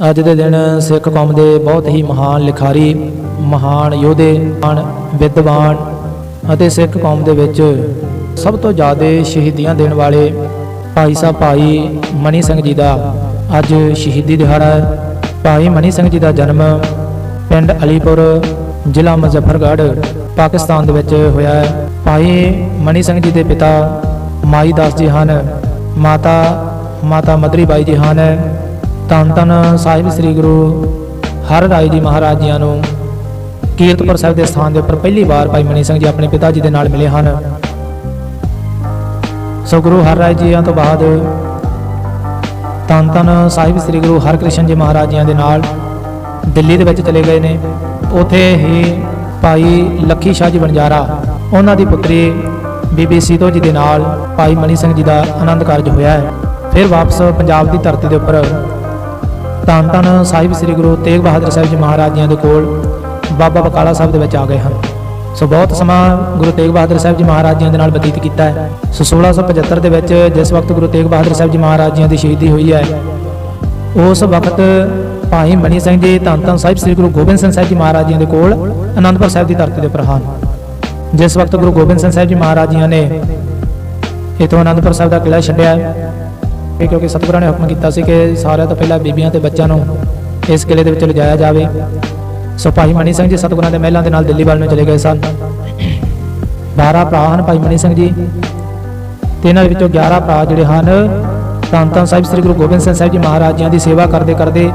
ਅੱਜ ਦੇ ਦਿਨ ਸਿੱਖ ਕੌਮ ਦੇ ਬਹੁਤ ਹੀ ਮਹਾਨ ਲਿਖਾਰੀ, ਮਹਾਨ ਯੋਧੇ, ਮਹਾਨ ਵਿਦਵਾਨ ਅਤੇ ਸਿੱਖ ਕੌਮ ਦੇ ਵਿੱਚ ਸਭ ਤੋਂ ਜ਼ਿਆਦਾ ਸ਼ਹੀਦੀਆਂ ਦੇਣ ਵਾਲੇ ਭਾਈ ਸਾਹਿਬ ਭਾਈ ਮਨੀ ਸਿੰਘ ਜੀ ਦਾ ਅੱਜ ਸ਼ਹੀਦੀ ਦਿਹਾੜਾ ਹੈ। ਭਾਈ ਮਨੀ ਸਿੰਘ ਜੀ ਦਾ ਜਨਮ ਪਿੰਡ ਅਲੀਪੁਰ, ਜ਼ਿਲ੍ਹਾ ਮੁਜ਼ੱਫਰਗੜ੍ਹ, ਪਾਕਿਸਤਾਨ ਦੇ ਵਿੱਚ ਹੋਇਆ ਹੈ। ਭਾਈ ਮਨੀ ਸਿੰਘ ਜੀ ਦੇ ਪਿਤਾ ਮਾਈ ਦਾਸ ਜੀ ਹਨ, ਮਾਤਾ ਮਾਤਾ ਮਦਰੀ ਬਾਈ ਜੀ ਹਨ ਧੰਨ ਧੰਨ ਸਾਹਿਬ ਸ੍ਰੀ ਗੁਰੂ ਹਰ ਰਾਏ ਜੀ ਮਹਾਰਾਜ ਜੀਆਂ ਨੂੰ ਕੀਰਤਪੁਰ ਸਾਹਿਬ ਦੇ ਸਥਾਨ ਦੇ ਉੱਪਰ ਪਹਿਲੀ ਵਾਰ ਭਾਈ ਮਨੀ ਸਿੰਘ ਜੀ ਆਪਣੇ ਪਿਤਾ ਜੀ ਦੇ ਨਾਲ ਮਿਲੇ ਹਨ। ਸੋ ਗੁਰੂ ਹਰ ਰਾਏ ਜੀਆਂ ਤੋਂ ਬਾਅਦ ਧੰਨ ਧੰਨ ਸਾਹਿਬ ਸ੍ਰੀ ਗੁਰੂ ਹਰਕ੍ਰਿਸ਼ਨ ਜੀ ਮਹਾਰਾਜ ਜੀਆਂ ਦੇ ਨਾਲ ਦਿੱਲੀ ਦੇ ਵਿੱਚ ਚਲੇ ਗਏ ਨੇ। ਉਥੇ ਹੀ ਭਾਈ ਲੱਖੀ ਸ਼ਾਹ ਜੀ ਬਣਜਾਰਾ ਉਹਨਾਂ ਦੀ ਪੁੱਤਰੀ ਬੀਬੀ ਸੀਤੋ ਜੀ ਦੇ ਨਾਲ ਭਾਈ ਮਨੀ ਸਿੰਘ ਜੀ ਦਾ ਆਨੰਦ ਕਾਰਜ ਹੋਇਆ ਹੈ। ਫਿਰ ਵਾਪਸ ਪੰਜਾਬ ਦੀ ਧਰਤੀ ਦੇ ਉੱਪਰ ਧੰਨ ਧੰਨ ਸਾਹਿਬ ਸ੍ਰੀ ਗੁਰੂ ਤੇਗ ਬਹਾਦਰ ਸਾਹਿਬ ਜੀ ਮਹਾਰਾਜ ਜੀਆਂ ਦੇ ਕੋਲ ਬਾਬਾ ਬਕਾਲਾ ਸਾਹਿਬ ਦੇ ਵਿੱਚ ਆ ਗਏ ਹਨ। ਸੋ ਬਹੁਤ ਸਮਾਂ ਗੁਰੂ ਤੇਗ ਬਹਾਦਰ ਸਾਹਿਬ ਜੀ ਮਹਾਰਾਜ ਜੀਆਂ ਦੇ ਨਾਲ ਬਤੀਤ ਕੀਤਾ ਹੈ। ਸੋ 1675 ਦੇ ਵਿੱਚ ਜਿਸ ਵਕਤ ਗੁਰੂ ਤੇਗ ਬਹਾਦਰ ਸਾਹਿਬ ਜੀ ਮਹਾਰਾਜ ਜੀਆਂ ਦੀ ਸ਼ਹੀਦੀ ਹੋਈ ਹੈ, ਉਸ ਵਕਤ ਭਾਈ ਮਨੀ ਸਿੰਘ ਜੀ, ਧੰਨ ਧੰਨ ਸਾਹਿਬ ਸ੍ਰੀ ਗੁਰੂ ਗੋਬਿੰਦ ਸਿੰਘ ਸਾਹਿਬ ਜੀ ਮਹਾਰਾਜ ਜੀਆਂ ਦੇ ਕੋਲ ਅਨੰਦਪੁਰ ਸਾਹਿਬ ਦੀ ਧਰਤੀ ਦੇ ਉੱਪਰ ਹਨ ਜਿਸ ਵਕਤ ਗੁਰੂ ਗੋਬਿੰਦ ਸਿੰਘ ਸਾਹਿਬ ਜੀ ਮਹਾਰਾਜ ਜੀਆਂ ਨੇ ਇਥੋਂ ਅਨੰਦਪੁਰ ਸਾਹਿਬ ਦਾ ਕਿਲ੍ਹਾ ਛੱਡਿਆ ਇਹ ਕਿਉਂਕਿ ਸਤਿਗੁਰਾਂ ਨੇ ਹੁਕਮ ਕੀਤਾ ਸੀ ਕਿ ਸਾਰਿਆਂ ਤੋਂ ਪਹਿਲਾਂ ਬੀਬੀਆਂ ਤੇ ਬੱਚਿਆਂ ਨੂੰ ਇਸ ਕਿਲ੍ਹੇ ਦੇ ਵਿੱਚ ਲਿਜਾਇਆ ਜਾਵੇ। ਸੋ ਭਾਈ ਮਨੀ ਸਿੰਘ ਜੀ ਸਤਿਗੁਰਾਂ ਦੇ ਮਹਿਲਾਂ ਦੇ ਨਾਲ ਦਿੱਲੀ ਵੱਲ ਨੂੰ ਚਲੇ ਗਏ ਸਨ। 12 ਭਰਾ ਹਨ ਭਾਈ ਮਨੀ ਸਿੰਘ ਜੀ। ਤੇ ਇਹਨਾਂ ਦੇ ਵਿੱਚੋਂ 11 ਭਰਾ ਜਿਹੜੇ ਹਨ ਧੰਨ ਧੰਨ ਸਾਹਿਬ, ਸ੍ਰੀ ਗੁਰੂ ਗੋਬਿੰਦ ਸਿੰਘ ਸਾਹਿਬ ਜੀ ਮਹਾਰਾਜ ਜੀਆਂ ਦੀ ਸੇਵਾ ਕਰਦੇ ਕਰਦੇ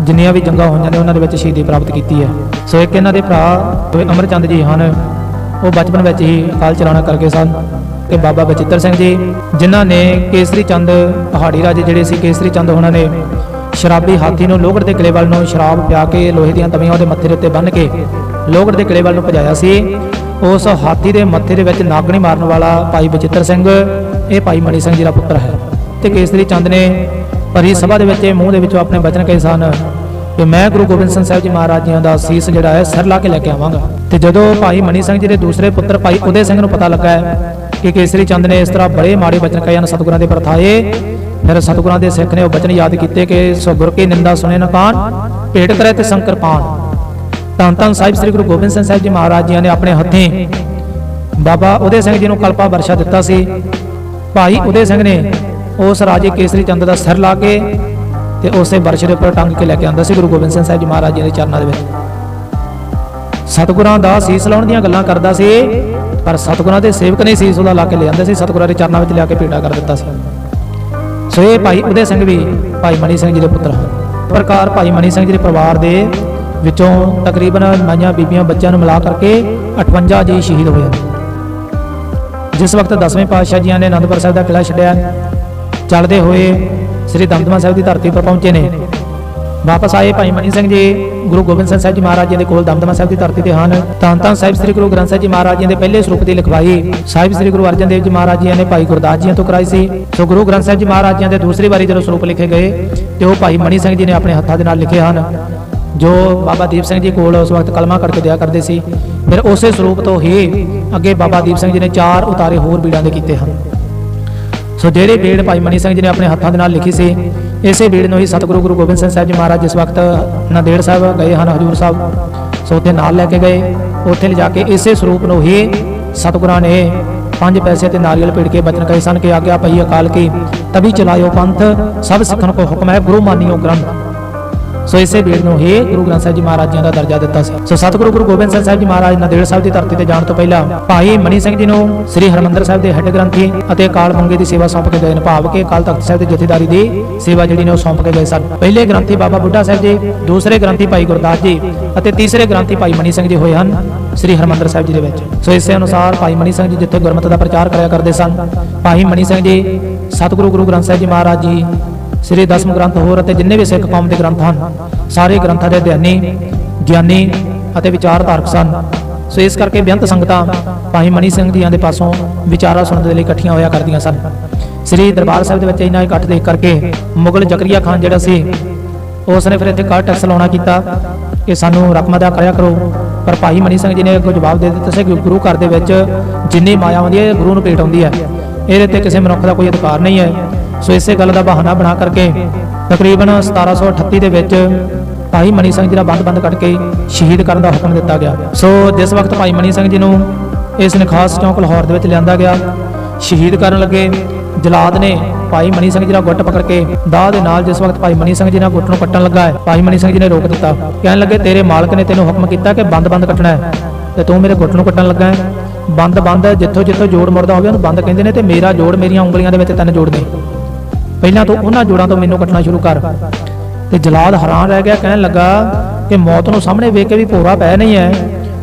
ਜਿੰਨੀਆਂ ਵੀ ਜੰਗਾਂ ਹੋਈਆਂ ਨੇ ਉਹਨਾਂ ਦੇ ਵਿੱਚ ਸ਼ਹੀਦੀ ਪ੍ਰਾਪਤ ਕੀਤੀ ਹੈ। ਸੋ ਇੱਕ ਇਹਨਾਂ ਦੇ ਭਰਾ ਅਮਰਚੰਦ ਜੀ ਹਨ, ਉਹ ਬਚਪਨ ਵਿੱਚ ਹੀ ਅਕਾਲ ਚਲਾਣਾ ਕਰਕੇ ਸਨ। ਤੇ ਬਾਬਾ ਬਚਿੱਤਰ ਸਿੰਘ ਜੀ, ਜਿਨ੍ਹਾਂ ਨੇ ਕੇਸਰੀ ਚੰਦ ਪਹਾੜੀ ਰਾਜੇ ਜਿਹੜੇ ਸੀ, ਕੇਸਰੀ ਚੰਦ ਉਹਨਾਂ ਨੇ ਸ਼ਰਾਬੀ ਹਾਥੀ ਨੂੰ ਲੋਹਗੜ੍ਹ ਦੇ ਕਿਲੇ ਵੱਲ ਨੂੰ ਸ਼ਰਾਬ ਪਿਆ ਕੇ ਲੋਹੇ ਦੀਆਂ ਤਵੀਆਂ ਉਹਦੇ ਮੱਥੇ ਦੇ ਉੱਤੇ ਬੰਨ੍ਹ ਕੇ ਲੋਹਗੜ੍ਹ ਦੇ ਕਿਲੇ ਵੱਲ ਨੂੰ ਭਜਾਇਆ ਸੀ। ਉਸ ਹਾਥੀ ਦੇ ਮੱਥੇ ਦੇ ਵਿੱਚ ਨਾਗਣੀ ਮਾਰਨ ਵਾਲਾ ਭਾਈ ਬਚਿੱਤਰ ਸਿੰਘ, ਇਹ ਭਾਈ ਮਣੀ ਸਿੰਘ ਜੀ ਦਾ ਪੁੱਤਰ ਹੈ। ਤੇ ਕੇਸਰੀ ਚੰਦ ਨੇ ਭਰੀ ਸਭਾ ਦੇ ਵਿੱਚ, ਇਹ ਮੂੰਹ ਦੇ ਵਿੱਚੋਂ ਆਪਣੇ ਬਚਨ ਕਹੇ ਸਨ ਕਿ ਮੈਂ ਗੁਰੂ ਗੋਬਿੰਦ ਸਿੰਘ ਸਾਹਿਬ ਜੀ ਮਹਾਰਾਜ ਜੀਆਂ ਦਾ ਸੀਸ ਜਿਹੜਾ ਹੈ, ਸਰ ਲਾ ਕੇ ਲੈ ਕੇ ਆਵਾਂਗਾ। ਤੇ ਜਦੋਂ ਭਾਈ ਮਣੀ ਸਿੰਘ ਜੀ ਦੇ ਦੂਸਰੇ ਪੁੱਤਰ ਭਾਈ ਉਦੇ ਸਿੰਘ ਨੂੰ ਪਤਾ ਲੱਗਾ ਕਿ ਕੇਸਰੀ ਚੰਦ ਨੇ ਇਸ ਤਰ੍ਹਾਂ ਬੜੇ ਮਾੜੇ ਬਚਨ ਕਹੇ ਹਨ ਸਤਿਗੁਰਾਂ ਦੇ ਪਰਥਾਏ। ਫਿਰ ਸਤਿਗੁਰਾਂ ਦੇ ਸਿੱਖ ਨੇ ਉਹ ਬਚਨ ਯਾਦ ਕੀਤੇ ਕਿ ਸੋ ਗੁਰ ਕੀ ਨਿੰਦਾ ਸੁਣੇ ਨਾ ਭੇਟ ਕਰੇ ਤੇ ਸ਼ੰਕਰ ਪਾਣ। ਧੰਨ ਧੰਨ ਸਾਹਿਬ ਸ੍ਰੀ ਗੁਰੂ ਗੋਬਿੰਦ ਸਿੰਘ ਸਾਹਿਬ ਜੀ ਮਹਾਰਾਜ ਜੀ ਨੇ ਆਪਣੇ ਹੱਥੀਂ ਬਾਬਾ ਉਦੇ ਸਿੰਘ ਜੀ ਨੂੰ ਕਲਪਾ ਵਰਸ਼ਾ ਦਿੱਤਾ ਸੀ। ਭਾਈ ਉਦੇ ਸਿੰਘ ਨੇ ਉਸ ਰਾਜੇ ਕੇਸਰੀ ਚੰਦ ਦਾ ਸਿਰ ਲਾ ਕੇ ਤੇ ਉਸੇ ਵਰਸ਼ ਦੇ ਉੱਪਰ ਟੰਗ ਕੇ ਲੈ ਕੇ ਆਂਦਾ ਸੀ ਗੁਰੂ ਗੋਬਿੰਦ ਸਿੰਘ ਸਾਹਿਬ ਜੀ ਮਹਾਰਾਜ ਜੀ ਦੇ ਚਰਨਾਂ ਦੇ ਵਿੱਚ। ਸਤਿਗੁਰਾਂ ਦਾ ਸੀਸ ਲਾਉਣ ਦੀਆਂ ਗੱਲਾਂ ਕਰਦਾ ਸੀ। ਪਰ ਸਤਿਗੁਰਾਂ ਦੇ ਸੇਵਕ ਨੇ ਸੀਸ ਉਹਦਾ ਲਾ ਕੇ ਲਿਆਂਦੇ ਸੀ। ਸਤਿਗੁਰਾਂ ਦੇ ਚਰਨਾਂ ਵਿੱਚ ਲਿਆ ਕੇ ਪੀੜਾ ਕਰ ਦਿੱਤਾ ਸੀ। ਸੋ ਇਹ ਭਾਈ ਉਦੇ ਸਿੰਘ ਵੀ ਭਾਈ ਮਨੀ ਸਿੰਘ ਜੀ ਦੇ ਪੁੱਤਰ ਹਨ। ਪ੍ਰਕਾਰ ਭਾਈ ਮਨੀ ਸਿੰਘ ਜੀ ਦੇ ਪਰਿਵਾਰ ਦੇ ਵਿੱਚੋਂ ਤਕਰੀਬਨ ਨਾਈਆਂ ਬੀਬੀਆਂ ਬੱਚਿਆਂ ਨੂੰ ਮਿਲਾ ਕਰਕੇ 58 ਜੀ ਸ਼ਹੀਦ ਹੋਏ ਜਿਸ ਵਕਤ ਦਸਵੇਂ ਪਾਤਸ਼ਾਹ ਜੀਆਂ ਨੇ ਅਨੰਦਪੁਰ ਸਾਹਿਬ ਦਾ ਕਿਲ੍ਹਾ ਛੱਡਿਆ, ਚੱਲਦੇ ਹੋਏ ਸ੍ਰੀ ਦਮਦਮਾ ਸਾਹਿਬ ਦੀ ਧਰਤੀ ਪਰ ਪਹੁੰਚੇ ਨੇ। ਵਾਪਸ ਆਏ ਭਾਈ ਮਨੀ ਸਿੰਘ ਜੀ, ਗੁਰੂ ਗੋਬਿੰਦ ਸਿੰਘ ਸਾਹਿਬ ਜੀ ਮਹਾਰਾਜ ਜੀ ਦੇ ਕੋਲ ਦਮਦਮਾ ਸਾਹਿਬ ਦੀ ਧਰਤੀ ਤੇ ਹਨ। ਤਾਂ ਤਾਂ ਸਾਹਿਬ ਸ੍ਰੀ ਗੁਰੂ ਗ੍ਰੰਥ ਸਾਹਿਬ ਜੀ ਮਹਾਰਾਜ ਜੀ ਦੇ ਪਹਿਲੇ ਸਰੂਪ ਦੀ ਲਿਖਵਾਈ ਸਾਹਿਬ ਸ੍ਰੀ ਗੁਰੂ ਅਰਜਨ ਦੇਵ ਜੀ ਮਹਾਰਾਜ ਜੀ ਨੇ ਭਾਈ ਗੁਰਦਾਸ ਜੀ ਤੋਂ ਕਰਾਈ ਸੀ। ਸੋ ਗੁਰੂ ਗ੍ਰੰਥ ਸਾਹਿਬ ਜੀ ਮਹਾਰਾਜ ਜੀ ਦੇ ਦੂਸਰੀ ਵਾਰੀ ਜਦੋਂ ਸਰੂਪ ਲਿਖੇ ਗਏ, ਤੇ ਉਹ ਭਾਈ ਮਨੀ ਸਿੰਘ ਜੀ ਨੇ ਆਪਣੇ ਹੱਥਾਂ ਦੇ ਨਾਲ ਲਿਖੇ ਹਨ। ਜੋ ਬਾਬਾ ਦੀਪ ਸਿੰਘ ਜੀ ਕੋਲ ਉਸ ਵਕਤ ਕਲਮਾ ਕਰਕੇ ਦਿਆ ਕਰਦੇ ਸੀ। ਫਿਰ ਉਸੇ ਸਰੂਪ ਤੋਂ ਹੀ ਅੱਗੇ ਬਾਬਾ ਦੀਪ ਸਿੰਘ ਜੀ ਨੇ ਚਾਰ ਉਤਾਰੇ ਹੋਰ ਬੀੜਾਂ ਦੇ ਕੀਤੇ ਹਨ। ਸੋ ਜਿਹੜੇ ਬੀੜ ਭਾਈ ਮਨੀ ਸਿੰਘ ਜੀ ਨੇ ਆਪਣੇ ਹੱਥਾਂ ਦੇ ਨਾਲ ਲਿਖੀ ਸੀ ਇਸੇ ਬੀੜ ਨੂੰ ਹੀ ਸਤਿਗੁਰੂ ਗੁਰੂ ਗੋਬਿੰਦ ਸਿੰਘ ਸਾਹਿਬ ਜੀ ਮਹਾਰਾਜ ਜਿਸ ਵਕਤ ਨੰਦੇੜ ਸਾਹਿਬ ਗਏ ਹਨ, ਹਜੂਰ ਸਾਹਿਬ, ਸੋ ਉੱਥੇ ਨਾਲ ਲੈ ਕੇ ਗਏ। ਉੱਥੇ ਲਿਜਾ ਕੇ ਇਸੇ ਸਰੂਪ ਨੂੰ ਹੀ ਸਤਿਗੁਰਾਂ ਨੇ ਪੰਜ ਪੈਸੇ ਤੇ ਨਾਰੀਅਲ ਪੀੜ ਕੇ ਬਚਨ ਕਹੇ ਸਨ ਕਿ ਆਗਿਆ ਪਈ ਅਕਾਲ ਕੀ ਤਬੀ ਚਲਾਇਓ ਪੰਥ, ਸਭ ਸਿੱਖਣ ਕੋ ਹੁਕਮ ਹੈ, ਗੁਰੂ ਮਾਨਿਓ ਗ੍ਰੰਥ। ਸੋ ਇਸੇ ਬੀੜ ਨੂੰ ਹੀ ਗੁਰੂ ਗ੍ਰੰਥ ਸਾਹਿਬ ਜੀ ਮਹਾਰਾਜ ਜੀ ਦਾ ਦਰਜਾ ਦਿੱਤਾ ਸੀ। ਸੋ ਸਤਿਗੁਰੂ ਗੁਰੂ ਗੋਬਿੰਦ ਸਿੰਘ ਸਾਹਿਬ ਜੀ ਮਹਾਰਾਜ ਨੰਦੇੜ ਸਾਹਿਬ ਦੀ ਧਰਤੀ ਤੇ ਜਾਣ ਤੋਂ ਪਹਿਲਾਂ ਭਾਈ ਮਨੀ ਸਿੰਘ ਜੀ ਨੂੰ ਸ੍ਰੀ ਹਰਮੰਦਰ ਸਾਹਿਬ ਦੇ ਹੈੱਡ ਗ੍ਰੰਥੀ ਅਤੇ ਕਾਲ ਮੰਗੇ ਦੀ ਸੇਵਾ ਸੌਂਪ ਕੇ ਗਏ ਨੇ, ਭਾਵ ਕਿ ਅਕਾਲ ਤਖਤ ਸਾਹਿਬ ਦੀ ਜਥੇਦਾਰੀ ਦੀ ਸੇਵਾ ਜਿਹੜੀ ਨੇ ਉਹ ਸੌਂਪ ਕੇ ਗਏ ਸਨ। ਪਹਿਲੇ ਗ੍ਰੰਥੀ ਬਾਬਾ ਬੁੱਢਾ ਸਾਹਿਬ ਜੀ, ਦੂਸਰੇ ਗ੍ਰੰਥੀ ਭਾਈ ਗੁਰਦਾਸ ਜੀ ਅਤੇ ਤੀਸਰੇ ਗ੍ਰੰਥੀ ਭਾਈ ਮਨੀ ਸਿੰਘ ਜੀ ਹੋਏ ਹਨ ਸ੍ਰੀ ਹਰਮੰਦਰ ਸਾਹਿਬ ਜੀ ਦੇ ਵਿੱਚ। ਸੋ ਇਸੇ ਅਨੁਸਾਰ ਭਾਈ ਮਨੀ ਸਿੰਘ ਜੀ ਜਿੱਥੇ ਗੁਰਮਤਿ ਦਾ ਪ੍ਰਚਾਰ ਕਰਿਆ ਕਰਦੇ ਸਨ, ਭਾਈ ਮਨੀ ਸਿੰਘ ਜੀ, ਸਤਿਗੁਰੂ ਗੁਰੂ ਗ੍ਰੰਥ ਸਾਹਿਬ ਜੀ ਮਹਾਰਾਜ ਜੀ ਸ੍ਰੀ ਦਸਮ ਗ੍ਰੰਥ ਹੋਰ ਅਤੇ ਜਿੰਨੇ ਵੀ ਸਿੱਖ ਕੌਮ ਦੇ ਗ੍ਰੰਥ ਹਨ, ਸਾਰੇ ਗ੍ਰੰਥਾਂ ਦੇ ਅਧਿਆਨੀ ਗਿਆਨੀ ਅਤੇ ਵਿਚਾਰਧਾਰਕ ਸਨ। ਸੋ ਇਸ ਕਰਕੇ ਬੇਅੰਤ ਸੰਗਤਾਂ ਭਾਈ ਮਨੀ ਸਿੰਘ ਜੀਆਂ ਦੇ ਪਾਸੋਂ ਵਿਚਾਰਾ ਸੁਣਨ ਦੇ ਲਈ ਇਕੱਠੀਆਂ ਹੋਇਆ ਕਰਦੀਆਂ ਸਨ। ਸ੍ਰੀ ਦਰਬਾਰ ਸਾਹਿਬ ਦੇ ਵਿੱਚ ਇਹਨਾਂ ਇਕੱਠ ਦੇਖ ਕਰਕੇ ਮੁਗਲ ਜ਼ਕਰੀਆ ਖਾਨ ਜਿਹੜਾ ਸੀ ਉਸ ਨੇ ਫਿਰ ਇੱਥੇ ਕਾ ਟੈਕਸ ਲਾਉਣਾ ਕੀਤਾ ਕਿ ਸਾਨੂੰ ਰਕਮ ਦਾ ਕਰਿਆ ਕਰੋ। ਪਰ ਭਾਈ ਮਨੀ ਸਿੰਘ ਜੀ ਨੇ ਅੱਗੋਂ ਜਵਾਬ ਦੇ ਦਿੱਤਾ ਸੀ ਕਿ ਗੁਰੂ ਘਰ ਦੇ ਵਿੱਚ ਜਿੰਨੀ ਮਾਇਆ ਆਉਂਦੀ ਹੈ ਗੁਰੂ ਨੂੰ ਭੇਟ ਆਉਂਦੀ ਹੈ। ਇਹਦੇ ਤੇ ਕਿਸੇ ਮਨੁੱਖ ਦਾ ਕੋਈ ਅਧਿਕਾਰ ਨਹੀਂ ਹੈ। ਸੋ ਇਸੇ ਗੱਲ ਦਾ ਬਹਾਨਾ ਬਣਾ ਕਰਕੇ ਤਕਰੀਬਨ 1738 ਦੇ ਵਿੱਚ ਭਾਈ ਮਨੀ ਸਿੰਘ ਜੀ ਦਾ ਬੰਦ-ਬੰਦ ਕੱਟ ਕੇ ਸ਼ਹੀਦ ਕਰਨ ਦਾ ਹੁਕਮ ਦਿੱਤਾ ਗਿਆ। ਸੋ ਜਿਸ ਵਕਤ ਭਾਈ ਮਨੀ ਸਿੰਘ ਜੀ ਨੂੰ ਇਸ ਨਖਾਸ ਚੌਂਕ ਲਾਹੌਰ ਦੇ ਵਿੱਚ ਲਿਆਂਦਾ ਗਿਆ, ਸ਼ਹੀਦ ਕਰਨ ਲੱਗੇ ਜਲਾਦ ਨੇ ਭਾਈ ਮਨੀ ਸਿੰਘ ਜੀ ਦਾ ਗੁੱਟ ਪਕੜ ਕੇ ਦਾਹ ਦੇ ਨਾਲ ਜਿਸ ਵਕਤ ਭਾਈ ਮਨੀ ਸਿੰਘ ਜੀ ਨਾਲ ਗੁੱਟ ਨੂੰ ਕੱਟਣ ਲੱਗਾ ਹੈ, ਭਾਈ ਮਨੀ ਸਿੰਘ ਜੀ ਨੇ ਰੋਕ ਦਿੱਤਾ। ਕਹਿਣ ਲੱਗੇ, ਤੇਰੇ ਮਾਲਕ ਨੇ ਤੈਨੂੰ ਹੁਕਮ ਕੀਤਾ ਕਿ ਬੰਦ-ਬੰਦ ਕੱਟਣਾ ਹੈ ਤੇ ਤੂੰ ਮੇਰੇ ਗੁੱਟ ਨੂੰ ਕੱਟਣ ਲੱਗਾ ਹੈ। ਬੰਦ-ਬੰਦ ਜਿੱਥੋਂ ਜਿੱਥੋਂ ਜੋੜ ਮੁੜਦਾ ਹੋਵੇ ਉਹਨੂੰ ਬੰਦ ਕਹਿੰਦੇ ਨੇ ਤੇ ਮੇਰਾ ਜੋੜ ਮੇਰੀਆਂ ਉਂਗਲੀਆਂ ਦੇ ਵਿੱਚ ਤਿੰਨ ਜੋੜ ਨੇ। ਪਹਿਲਾਂ ਤੋਂ ਉਹਨਾਂ ਜੋੜਾਂ ਤੋਂ ਮੈਨੂੰ ਕੱਟਣਾ ਸ਼ੁਰੂ ਕਰ। ਤੇ ਜਲਾਦ ਹੈਰਾਨ ਰਹਿ ਗਿਆ, ਕਹਿਣ ਲੱਗਾ ਕਿ ਮੌਤ ਨੂੰ ਸਾਹਮਣੇ ਵੇਖ ਕੇ ਵੀ ਭੋਰਾ ਪੈ ਨਹੀਂ ਹੈ।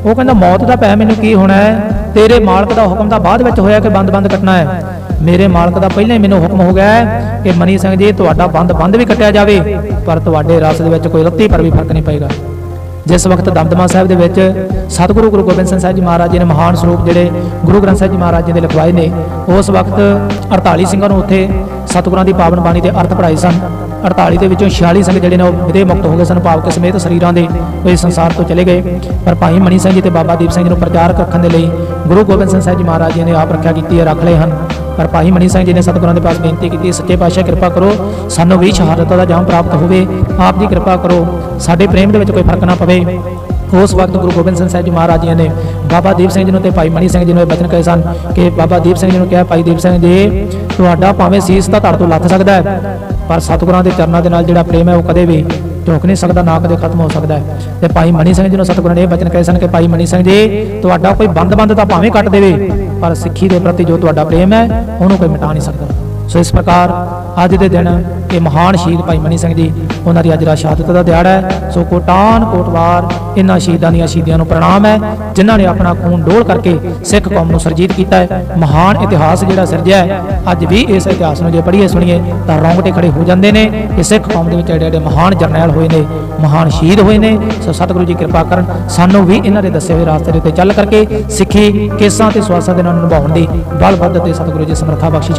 ਉਹ ਕਹਿੰਦਾ, ਮੌਤ ਦਾ ਪੈ ਮੈਨੂੰ ਕੀ ਹੋਣਾ ਹੈ? ਤੇਰੇ ਮਾਲਕ ਦਾ ਹੁਕਮ ਤਾਂ ਬਾਅਦ ਵਿੱਚ ਹੋਇਆ ਕਿ ਬੰਦ-ਬੰਦ ਕੱਟਣਾ ਹੈ। ਮੇਰੇ ਮਾਲਕ ਦਾ ਪਹਿਲਾਂ ਹੀ ਮੈਨੂੰ ਹੁਕਮ ਹੋ ਗਿਆ ਹੈ ਕਿ ਮਨੀ ਸਿੰਘ ਜੀ, ਤੁਹਾਡਾ ਬੰਦ-ਬੰਦ ਵੀ ਕੱਟਿਆ ਜਾਵੇ, ਪਰ ਤੁਹਾਡੇ ਰਸ ਦੇ ਵਿੱਚ ਕੋਈ ਰੱਤੀ ਪਰ ਵੀ ਫ਼ਰਕ ਨਹੀਂ ਪਏਗਾ। ਜਿਸ ਵਕਤ ਦਮਦਮਾ ਸਾਹਿਬ ਦੇ ਵਿੱਚ ਸਤਿਗੁਰੂ ਗੁਰੂ ਗੋਬਿੰਦ ਸਿੰਘ ਸਾਹਿਬ ਜੀ ਮਹਾਰਾਜ ਜੀ ਨੇ ਮਹਾਨ ਸਰੂਪ ਜਿਹੜੇ ਗੁਰੂ ਗ੍ਰੰਥ ਸਾਹਿਬ ਜੀ ਮਹਾਰਾਜ ਜੀ ਦੇ ਲਿਖਵਾਏ ਨੇ, ਉਸ ਵਕਤ 48 ਸਿੰਘਾਂ ਨੂੰ ਉੱਥੇ ਸਤਿਗੁਰਾਂ ਦੀ ਪਾਵਨ ਬਾਣੀ 'ਤੇ ਅਰਥ ਪੜਾਏ ਸਨ। 48 ਦੇ ਵਿੱਚੋਂ 46 ਸਿੰਘ ਜਿਹੜੇ ਨੇ ਉਹ ਵਿਦੇ ਮੁਕਤ ਹੋ ਗਏ ਸਨ ਭਾਵ ਕਿ ਸਮੇਤ ਸਰੀਰਾਂ ਦੇ ਉਹ ਇਸ ਸੰਸਾਰ ਤੋਂ ਚਲੇ ਗਏ। ਪਰ ਭਾਈ ਮਣੀ ਸਿੰਘ ਜੀ ਤੇ ਬਾਬਾ ਦੀਪ ਸਿੰਘ ਜੀ ਨੂੰ ਪ੍ਰਚਾਰਕ ਰੱਖਣ ਦੇ ਲਈ ਗੁਰੂ ਗੋਬਿੰਦ ਸਿੰਘ ਸਾਹਿਬ ਜੀ ਮਹਾਰਾਜ ਜੀ ਨੇ ਆਪ ਰੱਖਿਆ ਕੀਤੀ ਹੈ, ਰੱਖ ਲਏ ਹਨ। ਪਰ ਭਾਈ ਮਣੀ ਸਿੰਘ ਜੀ ਨੇ ਸਤਿਗੁਰਾਂ ਦੇ ਪਾਸ ਬੇਨਤੀ ਕੀਤੀ, ਸੱਚੇ ਪਾਤਸ਼ਾਹ, ਕਿਰਪਾ ਕਰੋ, ਸਾਨੂੰ ਵੀ ਸ਼ਹਾਦਤ ਦਾ ਜਾਮ ਪ੍ਰਾਪਤ ਹੋਵੇ। ਆਪ ਦੀ ਕਿਰਪਾ ਕਰੋ, ਸਾਡੇ ਪ੍ਰੇਮ ਦੇ ਵਿੱਚ ਕੋਈ ਫ਼ਰਕ ਨਾ ਪਵੇ। ਉਸ ਵਕਤ ਗੁਰੂ ਗੋਬਿੰਦ ਸਿੰਘ ਸਾਹਿਬ ਜੀ ਮਹਾਰਾਜ ਜੀ ਨੇ ਬਾਬਾ ਦੀਪ ਸਿੰਘ ਜੀ ਨੂੰ ਤੇ ਭਾਈ ਮਣੀ ਸਿੰਘ ਜੀ ਨੂੰ ਇਹ ਬਚਨ ਕਹੇ ਸਨ ਕਿ ਬਾਬਾ ਦੀਪ ਸਿੰਘ ਜੀ ਨੂੰ ਕਿਹਾ, ਭਾਈ ਦੀਪ ਸਿੰਘ ਜੀ, ਤੁਹਾਡਾ ਭਾਵੇਂ ਸੀਸ ਤਾਂ ਧੜ ਤੋਂ ਲੱਥ ਸਕਦਾ ਹੈ ਪਰ ਸਤਿਗੁਰਾਂ ਦੇ ਚਰਨਾਂ ਦੇ ਨਾਲ ਜਿਹੜਾ ਪ੍ਰੇਮ ਹੈ ਉਹ ਕਦੇ ਵੀ ਝੁਕ ਨਹੀਂ ਸਕਦਾ, ਨਾ ਕਦੇ ਖਤਮ ਹੋ ਸਕਦਾ ਹੈ। ਤੇ ਭਾਈ ਮਣੀ ਸਿੰਘ ਜੀ ਨੂੰ ਸਤਿਗੁਰਾਂ ਨੇ ਇਹ ਬਚਨ ਕਹੇ ਸਨ ਕਿ ਭਾਈ ਮਣੀ ਸਿੰਘ ਜੀ, ਤੁਹਾਡਾ ਕੋਈ ਬੰਦ-ਬੰਦ ਤਾਂ ਭਾਵੇਂ ਕੱਟ ਦੇਵੇ, ਪਰ ਸਿੱਖੀ ਦੇ ਪ੍ਰਤੀ ਜੋ ਤੁਹਾਡਾ ਪ੍ਰੇਮ ਹੈ, ਉਹਨੂੰ ਕੋਈ ਮਿਟਾ ਨਹੀਂ ਸਕਦਾ। ਸੋ ਇਸ ਪ੍ਰਕਾਰ ਅੱਜ ਦੇ ਦਿਨ ਇਹ ਮਹਾਨ ਸ਼ਹੀਦ ਭਾਈ ਮਨੀ ਸਿੰਘ ਜੀ, ਉਹਨਾਂ ਦੀ ਅੱਜ ਦਾ ਸ਼ਹਾਦਤ ਦਾ ਦਿਹਾੜਾ ਹੈ। ਸੋ ਕੋਟਾਨ ਕੋਟਵਾਰ ਇਹਨਾਂ ਸ਼ਹੀਦਾਂ ਦੀਆਂ ਸ਼ਹੀਦੀਆਂ ਨੂੰ ਪ੍ਰਣਾਮ ਹੈ, ਜਿਨ੍ਹਾਂ ਨੇ ਆਪਣਾ ਖੂਨ ਡੋਲ ਕਰਕੇ ਸਿੱਖ ਕੌਮ ਨੂੰ ਸਰਜੀਤ ਕੀਤਾ ਹੈ। ਮਹਾਨ ਇਤਿਹਾਸ ਜਿਹੜਾ ਸਿਰਜਿਆ ਹੈ, ਅੱਜ ਵੀ ਇਸ ਇਤਿਹਾਸ ਨੂੰ ਜੇ ਪੜ੍ਹੀਏ, ਸੁਣੀਏ, ਤਾਂ ਰੌਂਗਟੇ ਖੜੇ ਹੋ ਜਾਂਦੇ ਨੇ। ਕਿ ਸਿੱਖ ਕੌਮ ਦੇ ਵਿੱਚ ਐਡੇ ਐਡੇ ਮਹਾਨ ਜਰਨੈਲ ਹੋਏ ਨੇ, ਮਹਾਨ ਸ਼ਹੀਦ ਹੋਏ ਨੇ। ਸੋ ਸਤਿਗੁਰੂ ਜੀ ਕਿਰਪਾ ਕਰਨ, ਸਾਨੂੰ ਵੀ ਇਹਨਾਂ ਦੇ ਦੱਸੇ ਹੋਏ ਰਸਤੇ ਦੇ ਉੱਤੇ ਚੱਲ ਕਰਕੇ ਸਿੱਖੀ ਕੇਸਾਂ ਤੇ ਸਵਾਸਾਂ ਦੇ ਨਾਲ ਨਿਭਾਉਣ ਦੀ ਬਲ ਵੱਧ ਤੇ ਸਤਿਗੁਰੂ ਜੀ ਸਮਰੱਥਾ ਬਖਸ਼ਿਸ਼